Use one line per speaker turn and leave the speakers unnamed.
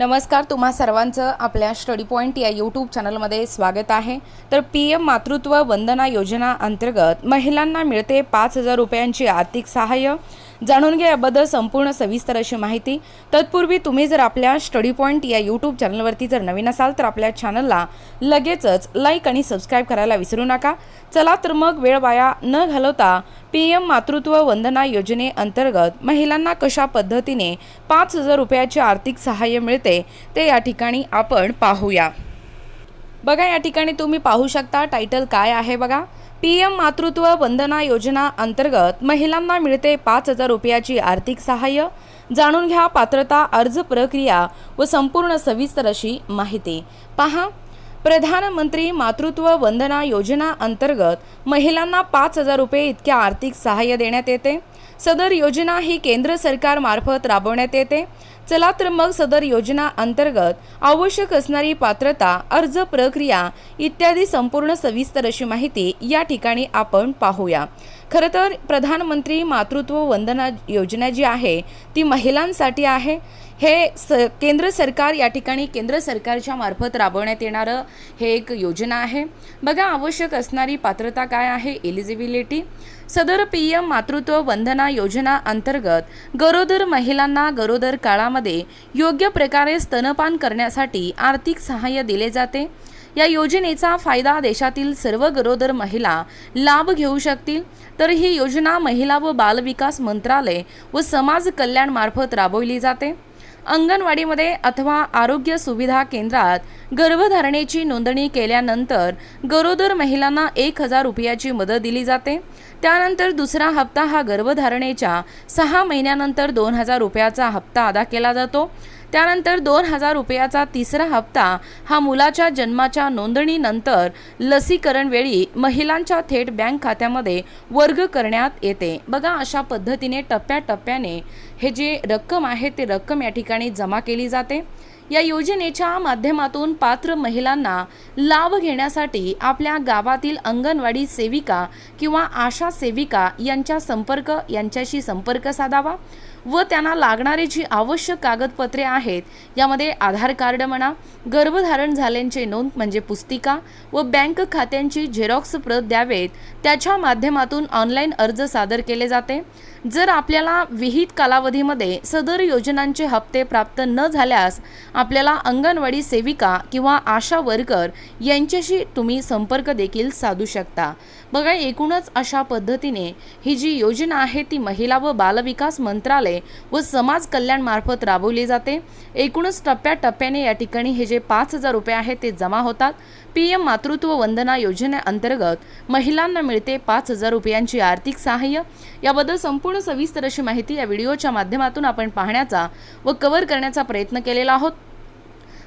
नमस्कार तुम्हा सर्वांचं आपल्या स्टडी पॉईंट या यूट्यूब चॅनलमध्ये स्वागत आहे. तर पी एम मातृत्व वंदना योजना अंतर्गत महिलांना मिळते पाच हजार रुपयांची आर्थिक सहाय्य. जाणून घ्या याबद्दल संपूर्ण सविस्तर अशी माहिती. तत्पूर्वी तुम्ही जर आपल्या स्टडी पॉईंट या यूट्यूब चॅनलवरती जर नवीन असाल तर आपल्या चॅनलला लगेचच लाईक आणि सबस्क्राईब करायला विसरू नका. चला तर मग वेळ वाया न घालवता पी एम मातृत्व वंदना योजनेअंतर्गत महिलांना कशा पद्धतीने पाच हजार रुपयाचे आर्थिक सहाय्य मिळते ते या ठिकाणी आपण पाहूया. बघा या ठिकाणी तुम्ही पाहू शकता टायटल काय आहे बघा. पी एम मातृत्व वंदना योजना अंतर्गत महिलांना मिळते पाच हजार रुपयाची आर्थिक सहाय्य. जाणून घ्या पात्रता अर्ज प्रक्रिया व संपूर्ण सविस्तर अशी माहिती. पहा प्रधानमंत्री मातृत्व वंदना योजना अंतर्गत महिलांना पाच हजार रुपये इतके आर्थिक सहाय्य देण्यात येते. सदर योजना ही केंद्र सरकारमार्फत राबवण्यात येते. चला तर मग सदर योजना अंतर्गत आवश्यक असणारी पात्रता अर्ज प्रक्रिया इत्यादी संपूर्ण सविस्तर अशी माहिती या ठिकाणी आपण पाहूया. खरं तर प्रधानमंत्री मातृत्व वंदना योजना जी आहे ती महिलांसाठी आहे. हे स केंद्र सरकार या ठिकाणी केंद्र सरकारच्या मार्फत राबवण्यात येणारं हे एक योजना आहे. बघा आवश्यक असणारी पात्रता काय आहे? एलिजिबिलिटी. सदर पी एम मातृत्व वंदना योजना अंतर्गत गरोदर महिलांना गरोदर काळामध्ये योग्य प्रकारे स्तनपान करण्यासाठी आर्थिक सहाय्य दिले जाते. या योजनेचा फायदा देशातील सर्व गरोदर महिला लाभ घेऊ शकतील. तर ही योजना महिला व बालविकास मंत्रालय व समाज कल्याणमार्फत राबवली जाते. अंगणवाडीमध्ये अथवा आरोग्य सुविधा केंद्रात गर्भधारणेची नोंदणी केल्यानंतर गरोदर महिलांना एक हजार रुपयाची मदत दिली जाते. त्यानंतर दुसरा हप्ता हा गर्भधारणेच्या सहा महिन्यानंतर दोन हजार रुपयाचा हप्ता अदा केला जातो. त्यानंतर दोन हजार रुपयाचा तिसरा हप्ता हा मुलाच्या जन्माच्या नोंदणीनंतर लसीकरण वेळी महिलांच्या थेट बँक खात्यामध्ये वर्ग करण्यात येते. बघा अशा पद्धतीने टप्प्याटप्प्याने हे जे रक्कम आहे ते रक्कम या ठिकाणी जमा केली जाते. या योजनेच्या माध्यमातून पात्र महिलांना लाभ घेण्यासाठी आपल्या गावातील अंगणवाडी सेविका किंवा आशा सेविका यांच्या संपर्क यांच्याशी संपर्क साधावा व त्यांना लागणारी जी आवश्यक कागदपत्रे आहेत यामध्ये आधार कार्ड म्हणा गर्भधारण झाल्यांचे नोंद म्हणजे पुस्तिका व बँक खात्यांची झेरॉक्स प्रत द्यावेत. त्याच्या माध्यमातून ऑनलाईन अर्ज सादर केले जाते. जर आपल्याला विहित कालावधीमध्ये सदर योजनांचे हप्ते प्राप्त न झाल्यास आपल्याला अंगणवाडी सेविका किंवा आशा वर्कर यांच्याशी तुम्ही संपर्क देखील साधू शकता. बघा एकूणच अशा पद्धतीने ही जी योजना आहे ती महिला व बालविकास मंत्रालय व समाज कल्याणमार्फत राबवली जाते. एकूणच टप्प्याटप्प्याने या ठिकाणी हे जे पाच हजार रुपये आहेत ते जमा होतात. पी एम मातृत्व वंदना योजनेअंतर्गत महिलांना मिळते पाच हजार रुपयांची आर्थिक सहाय्य. याबद्दल संपूर्ण सविस्तर अशी माहिती या व्हिडिओच्या माध्यमातून आपण पाहण्याचा व कव्हर करण्याचा प्रयत्न केलेला आहोत.